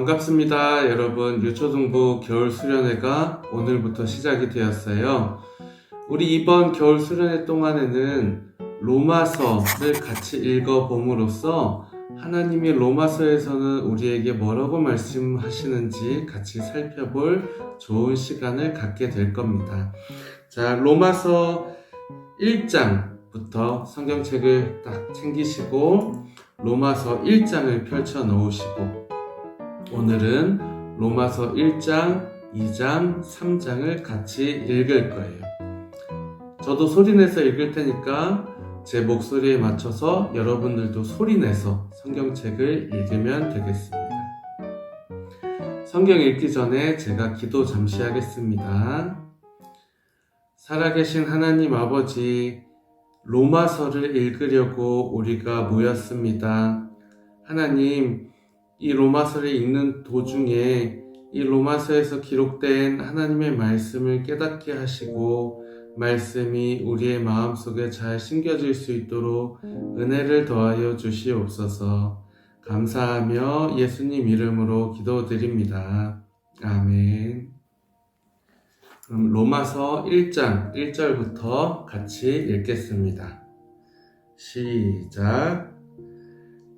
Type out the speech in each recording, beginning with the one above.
반갑습니다. 여러분, 유초등부 겨울 수련회가 오늘부터 시작이 되었어요. 우리 이번 겨울 수련회 동안에는 로마서를 같이 읽어봄으로써 하나님이 로마서에서는 우리에게 뭐라고 말씀하시는지 같이 살펴볼 좋은 시간을 갖게 될 겁니다. 자, 로마서 1장부터 성경책을 딱 챙기시고 로마서 1장을 펼쳐 놓으시고 오늘은 로마서 1장, 2장, 3장을 같이 읽을 거예요. 저도 소리내서 읽을 테니까 제 목소리에 맞춰서 여러분들도 소리내서 성경책을 읽으면 되겠습니다. 성경 읽기 전에 제가 기도 잠시 하겠습니다. 살아계신 하나님 아버지, 로마서를 읽으려고 우리가 모였습니다. 하나님, 이 로마서를 읽는 도중에 이 로마서에서 기록된 하나님의 말씀을 깨닫게 하시고 말씀이 우리의 마음속에 잘 심겨질 수 있도록 은혜를 더하여 주시옵소서 감사하며 예수님 이름으로 기도드립니다. 아멘. 그럼 로마서 1장 1절부터 같이 읽겠습니다. 시작.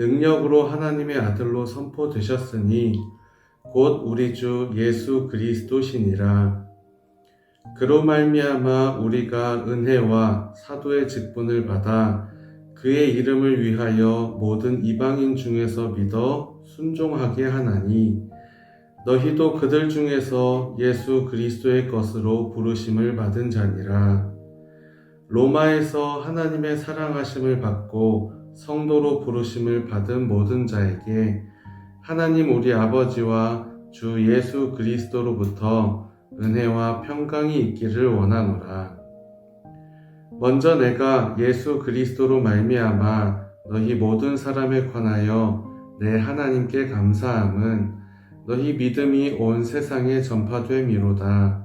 능력으로 하나님의 아들로 선포되셨으니 곧 우리 주 예수 그리스도시니라. 그로 말미암아 우리가 은혜와 사도의 직분을 받아 그의 이름을 위하여 모든 이방인 중에서 믿어 순종하게 하나니 너희도 그들 중에서 예수 그리스도의 것으로 부르심을 받은 자니라. 로마에서 하나님의 사랑하심을 받고 성도로 부르심을 받은 모든 자에게 하나님 우리 아버지와 주 예수 그리스도로부터 은혜와 평강이 있기를 원하노라. 먼저 내가 예수 그리스도로 말미암아 너희 모든 사람에 관하여 내 하나님께 감사함은 너희 믿음이 온 세상에 전파됨이로다.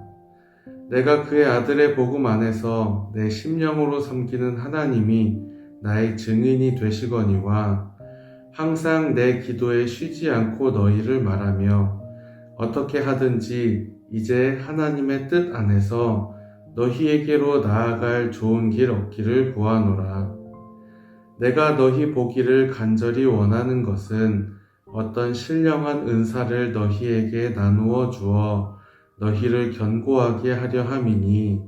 내가 그의 아들의 복음 안에서 내 심령으로 섬기는 하나님이 나의 증인이 되시거니와 항상 내 기도에 쉬지 않고 너희를 말하며 어떻게 하든지 이제 하나님의 뜻 안에서 너희에게로 나아갈 좋은 길 얻기를 구하노라. 내가 너희 보기를 간절히 원하는 것은 어떤 신령한 은사를 너희에게 나누어 주어 너희를 견고하게 하려 함이니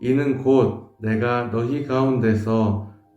이는 곧 내가 너희 가운데서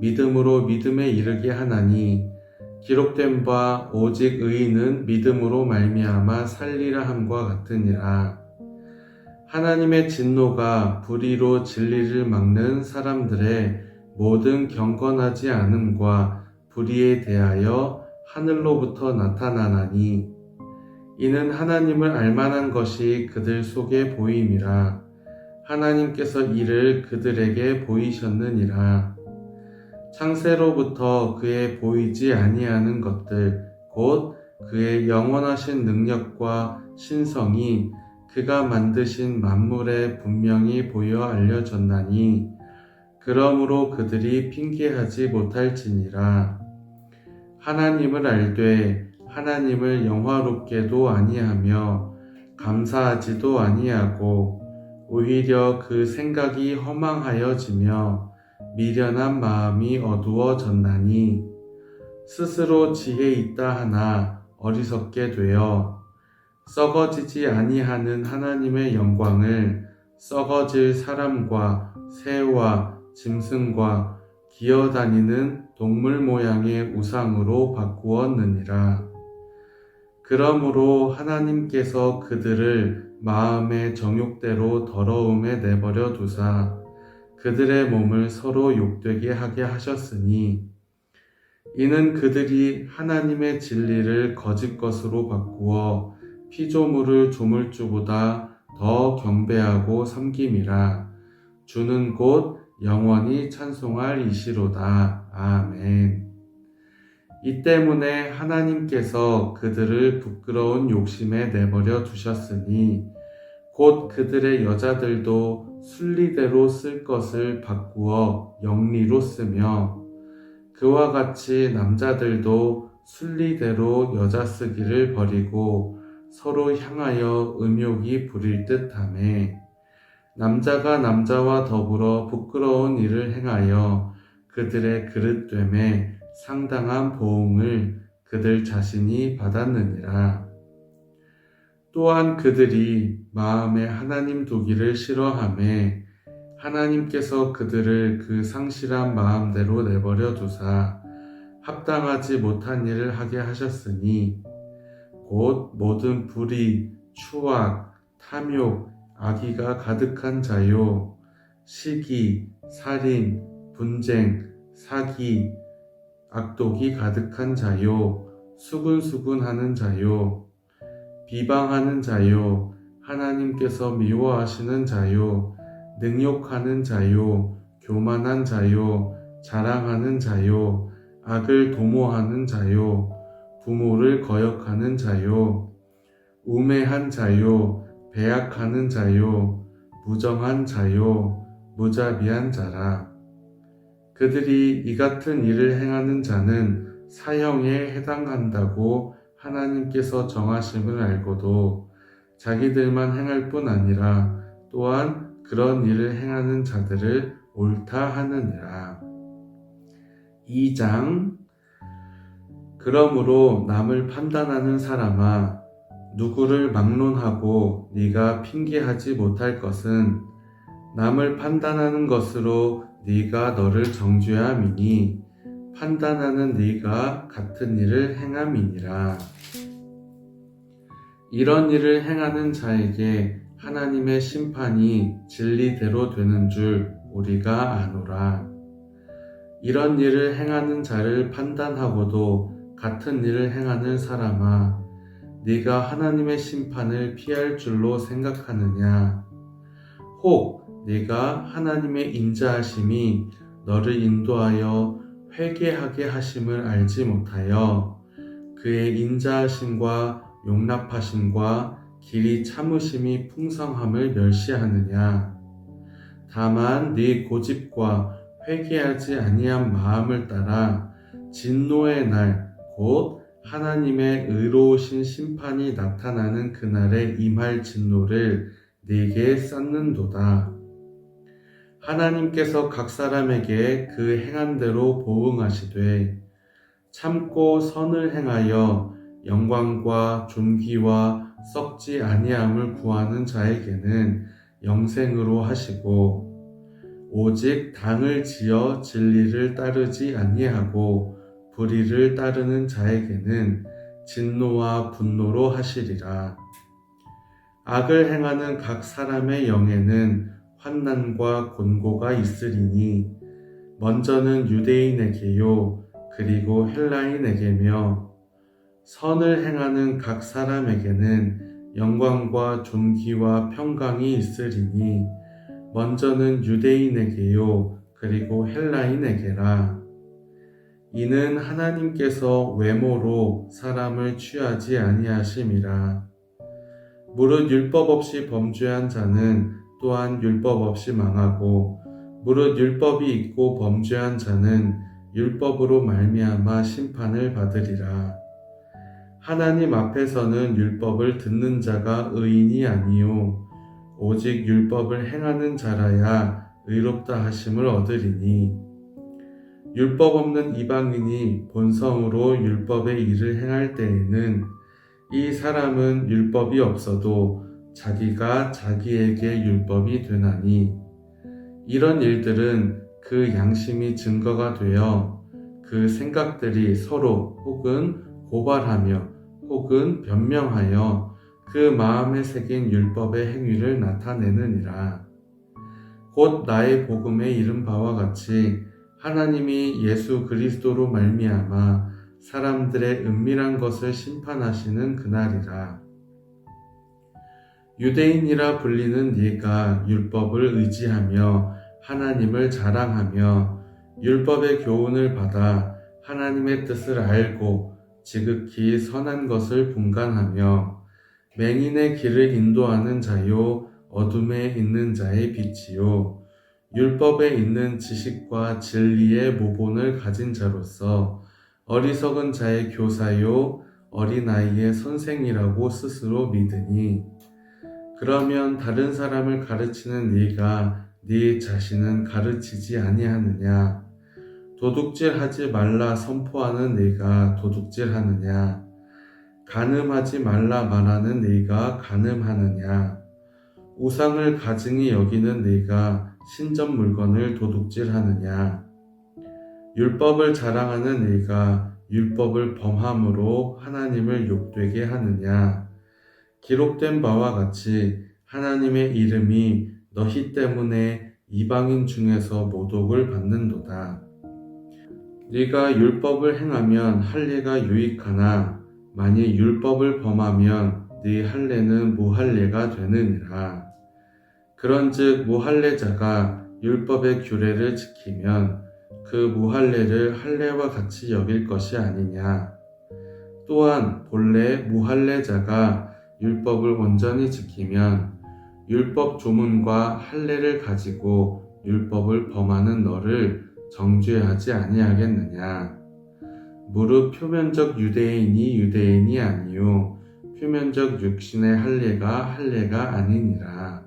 믿음으로 믿음에 이르게 하나니 기록된 바 오직 의인은 믿음으로 말미암아 살리라 함과 같으니라. 하나님의 진노가 불의로 진리를 막는 사람들의 모든 경건하지 않음과 불의에 대하여 하늘로부터 나타나나니 이는 하나님을 알만한 것이 그들 속에 보임이라 하나님께서 이를 그들에게 보이셨느니라 창세로부터 그의 보이지 아니하는 것들 곧 그의 영원하신 능력과 신성이 그가 만드신 만물에 분명히 보여 알려졌나니 그러므로 그들이 핑계하지 못할지니라. 하나님을 알되 하나님을 영화롭게도 아니하며 감사하지도 아니하고 오히려 그 생각이 허망하여지며 미련한 마음이 어두워졌나니 스스로 지혜 있다 하나 어리석게 되어 썩어지지 아니하는 하나님의 영광을 썩어질 사람과 새와 짐승과 기어다니는 동물 모양의 우상으로 바꾸었느니라. 그러므로 하나님께서 그들을 마음의 정욕대로 더러움에 내버려 두사 그들의 몸을 서로 욕되게 하게 하셨으니 이는 그들이 하나님의 진리를 거짓 것으로 바꾸어 피조물을 조물주보다 더 경배하고 섬김이라 주는 곳 영원히 찬송할 이시로다. 아멘. 이 때문에 하나님께서 그들을 부끄러운 욕심에 내버려 두셨으니 곧 그들의 여자들도 순리대로 쓸 것을 바꾸어 영리로 쓰며 그와 같이 남자들도 순리대로 여자 쓰기를 버리고 서로 향하여 음욕이 부릴 듯하매 남자가 남자와 더불어 부끄러운 일을 행하여 그들의 그릇됨에 상당한 보응을 그들 자신이 받았느니라. 또한 그들이 마음에 하나님 두기를 싫어함에 하나님께서 그들을 그 상실한 마음대로 내버려 두사 합당하지 못한 일을 하게 하셨으니 곧 모든 불의, 추악, 탐욕, 악의가 가득한 자요, 시기, 살인, 분쟁, 사기, 악독이 가득한 자요, 수근수근하는 자요, 비방하는 자요, 하나님께서 미워하시는 자요, 능욕하는 자요, 교만한 자요, 자랑하는 자요, 악을 도모하는 자요, 부모를 거역하는 자요, 우매한 자요, 배약하는 자요, 무정한 자요, 무자비한 자라. 그들이 이 같은 일을 행하는 자는 사형에 해당한다고 하나님께서 정하심을 알고도 자기들만 행할 뿐 아니라 또한 그런 일을 행하는 자들을 옳다 하느니라. 2장 그러므로 남을 판단하는 사람아 누구를 막론하고 네가 핑계하지 못할 것은 남을 판단하는 것으로 네가 너를 정죄함이니 판단하는 네가 같은 일을 행함이니라. 이런 일을 행하는 자에게 하나님의 심판이 진리대로 되는 줄 우리가 아노라. 이런 일을 행하는 자를 판단하고도 같은 일을 행하는 사람아, 네가 하나님의 심판을 피할 줄로 생각하느냐? 혹 네가 하나님의 인자하심이 너를 인도하여 회개하게 하심을 알지 못하여 그의 인자하심과 용납하심과 길이 참으심이 풍성함을 멸시하느냐? 다만 네 고집과 회개하지 아니한 마음을 따라 진노의 날 곧 하나님의 의로우신 심판이 나타나는 그날에 임할 진노를 네게 쌓는도다. 하나님께서 각 사람에게 그 행한 대로 보응하시되 참고 선을 행하여 영광과 존귀와 썩지 아니함을 구하는 자에게는 영생으로 하시고 오직 당을 지어 진리를 따르지 아니하고 불의를 따르는 자에게는 진노와 분노로 하시리라. 악을 행하는 각 사람의 영에는 환난과 곤고가 있으리니 먼저는 유대인에게요 그리고 헬라인에게며 선을 행하는 각 사람에게는 영광과 존귀와 평강이 있으리니 먼저는 유대인에게요 그리고 헬라인에게라 이는 하나님께서 외모로 사람을 취하지 아니하심이라. 무릇 율법 없이 범죄한 자는 또한 율법 없이 망하고 무릇 율법이 있고 범죄한 자는 율법으로 말미암아 심판을 받으리라. 하나님 앞에서는 율법을 듣는 자가 의인이 아니요 오직 율법을 행하는 자라야 의롭다 하심을 얻으리니 율법 없는 이방인이 본성으로 율법의 일을 행할 때에는 이 사람은 율법이 없어도 자기가 자기에게 율법이 되나니 이런 일들은 그 양심이 증거가 되어 그 생각들이 서로 혹은 고발하며 혹은 변명하여 그 마음에 새긴 율법의 행위를 나타내느니라. 곧 나의 복음에 이른 바와 같이 하나님이 예수 그리스도로 말미암아 사람들의 은밀한 것을 심판하시는 그날이라. 유대인이라 불리는 네가 율법을 의지하며 하나님을 자랑하며 율법의 교훈을 받아 하나님의 뜻을 알고 지극히 선한 것을 분간하며 맹인의 길을 인도하는 자요 어둠에 있는 자의 빛이요. 율법에 있는 지식과 진리의 모본을 가진 자로서 어리석은 자의 교사요 어린아이의 선생이라고 스스로 믿으니 그러면 다른 사람을 가르치는 네가 네 자신은 가르치지 아니하느냐? 도둑질하지 말라 선포하는 네가 도둑질하느냐? 간음하지 말라 말하는 네가 간음하느냐? 우상을 가증히 여기는 네가 신전 물건을 도둑질하느냐? 율법을 자랑하는 네가 율법을 범함으로 하나님을 욕되게 하느냐 기록된 바와 같이 하나님의 이름이 너희 때문에 이방인 중에서 모독을 받는도다. 네가 율법을 행하면 할례가 유익하나 만일 율법을 범하면 네 할례는 무할례가 되느니라. 그런즉 무할례자가 율법의 규례를 지키면 그 무할례를 할례와 같이 여길 것이 아니냐. 또한 본래 무할례자가 율법을 온전히 지키면 율법 조문과 할례를 가지고 율법을 범하는 너를 정죄하지 아니하겠느냐. 무릇 표면적 유대인이 유대인이 아니요 표면적 육신의 할례가 할례가 아니니라.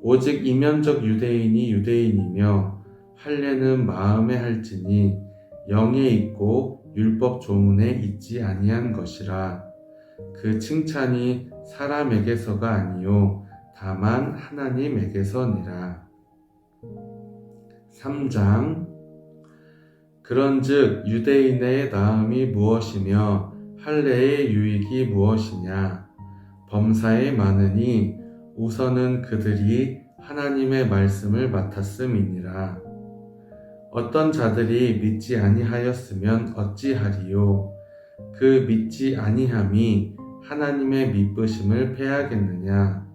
오직 이면적 유대인이 유대인이며 할례는 마음에 할지니 영에 있고 율법 조문에 있지 아니한 것이라. 그 칭찬이 사람에게서가 아니요 다만 하나님에게서니라. 3장. 그런즉 유대인의 나음이 무엇이며 할례의 유익이 무엇이냐? 범사에 많으니 우선은 그들이 하나님의 말씀을 맡았음이니라. 어떤 자들이 믿지 아니하였으면 어찌하리요 그 믿지 아니함이 하나님의 믿으심을 패하겠느냐?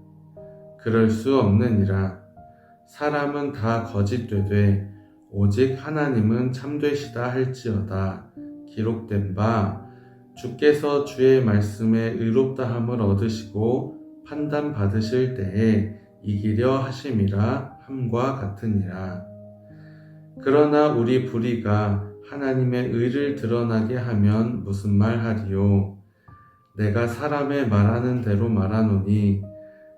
그럴 수 없느니라. 사람은 다 거짓되되 오직 하나님은 참되시다 할지어다. 기록된 바 주께서 주의 말씀에 의롭다함을 얻으시고 판단 받으실 때에 이기려 하심이라 함과 같으니라. 그러나 우리 불의가 하나님의 의를 드러나게 하면 무슨 말 하리요 내가 사람의 말하는 대로 말하노니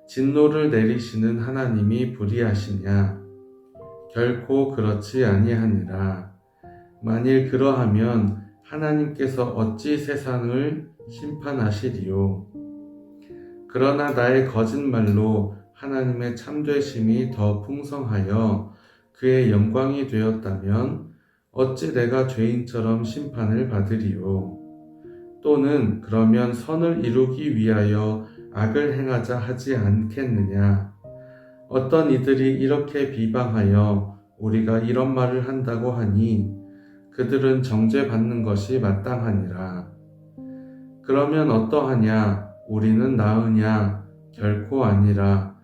진노를 내리시는 하나님이 불의하시냐 결코 그렇지 아니하니라. 만일 그러하면 하나님께서 어찌 세상을 심판하시리요. 그러나 나의 거짓말로 하나님의 참되심이 더 풍성하여 그의 영광이 되었다면 어찌 내가 죄인처럼 심판을 받으리요. 또는 그러면 선을 이루기 위하여 악을 행하자 하지 않겠느냐. 어떤 이들이 이렇게 비방하여 우리가 이런 말을 한다고 하니 그들은 정죄받는 것이 마땅하니라. 그러면 어떠하냐? 우리는 나으냐? 결코 아니라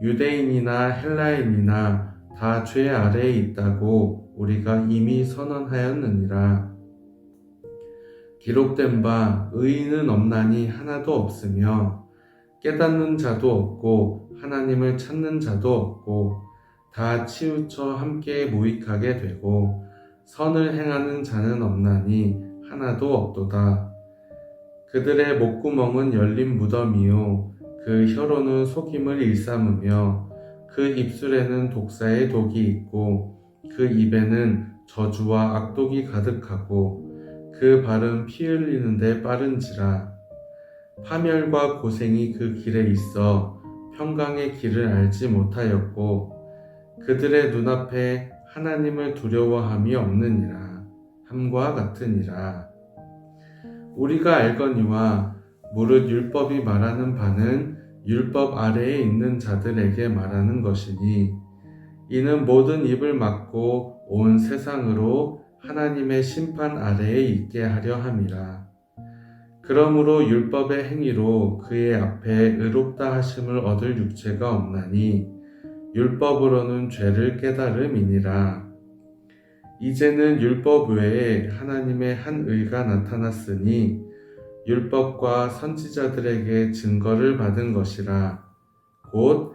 유대인이나 헬라인이나 다 죄 아래에 있다고 우리가 이미 선언하였느니라. 기록된 바 의인은 없나니 하나도 없으며 깨닫는 자도 없고 하나님을 찾는 자도 없고 다 치우쳐 함께 무익하게 되고 선을 행하는 자는 없나니 하나도 없도다. 그들의 목구멍은 열린 무덤이요 그 혀로는 속임을 일삼으며 그 입술에는 독사의 독이 있고 그 입에는 저주와 악독이 가득하고 그 발은 피 흘리는데 빠른지라. 파멸과 고생이 그 길에 있어 평강의 길을 알지 못하였고 그들의 눈앞에 하나님을 두려워함이 없느니라. 함과 같으니라. 우리가 알거니와 무릇 율법이 말하는 바는 율법 아래에 있는 자들에게 말하는 것이니 이는 모든 입을 막고 온 세상으로 하나님의 심판 아래에 있게 하려 함이라. 그러므로 율법의 행위로 그의 앞에 의롭다 하심을 얻을 육체가 없나니 율법으로는 죄를 깨달음이니라. 이제는 율법 외에 하나님의 한 의가 나타났으니 율법과 선지자들에게 증거를 받은 것이라. 곧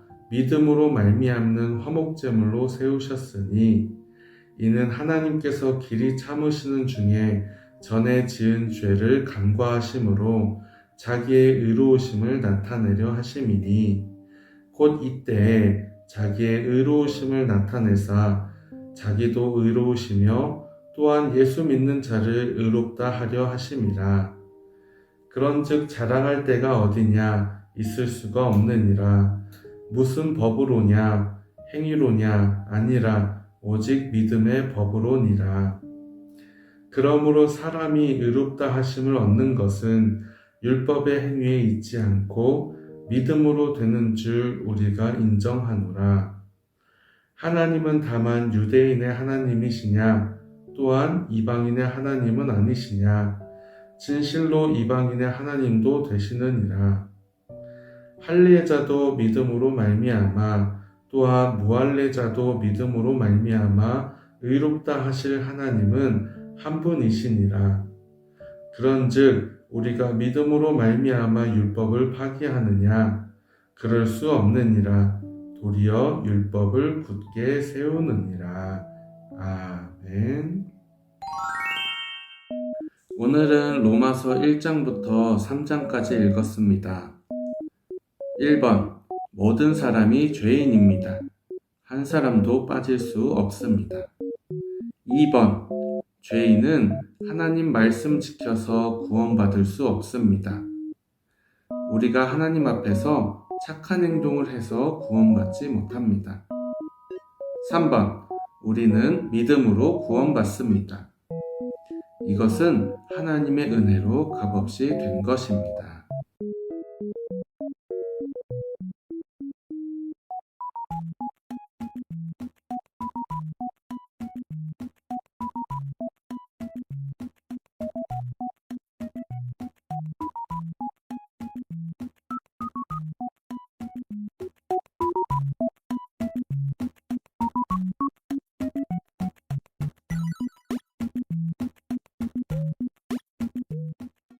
믿음으로 말미암는 화목제물로 세우셨으니 이는 하나님께서 길이 참으시는 중에 전에 지은 죄를 간과하심으로 자기의 의로우심을 나타내려 하심이니 곧 이때에 자기의 의로우심을 나타내사 자기도 의로우시며 또한 예수 믿는 자를 의롭다 하려 하심이라. 그런즉 자랑할 때가 어디냐? 있을 수가 없느니라 무슨 법으로냐 행위로냐 아니라 오직 믿음의 법으로니라 그러므로 사람이 의롭다 하심을 얻는 것은 율법의 행위에 있지 않고 믿음으로 되는 줄 우리가 인정하노라. 하나님은 다만 유대인의 하나님이시냐 또한 이방인의 하나님은 아니시냐 진실로 이방인의 하나님도 되시느니라. 할례자도 믿음으로 말미암아 또한 무할례자도 믿음으로 말미암아 의롭다 하실 하나님은 한 분이시니라. 그런즉 우리가 믿음으로 말미암아 율법을 파기하느냐? 그럴 수 없느니라. 도리어 율법을 굳게 세우느니라. 아멘. 오늘은 로마서 1장부터 3장까지 읽었습니다. 1번. 모든 사람이 죄인입니다. 한 사람도 빠질 수 없습니다. 2번. 죄인은 하나님 말씀 지켜서 구원받을 수 없습니다. 우리가 하나님 앞에서 착한 행동을 해서 구원받지 못합니다. 3번. 우리는 믿음으로 구원받습니다. 이것은 하나님의 은혜로 값없이 된 것입니다.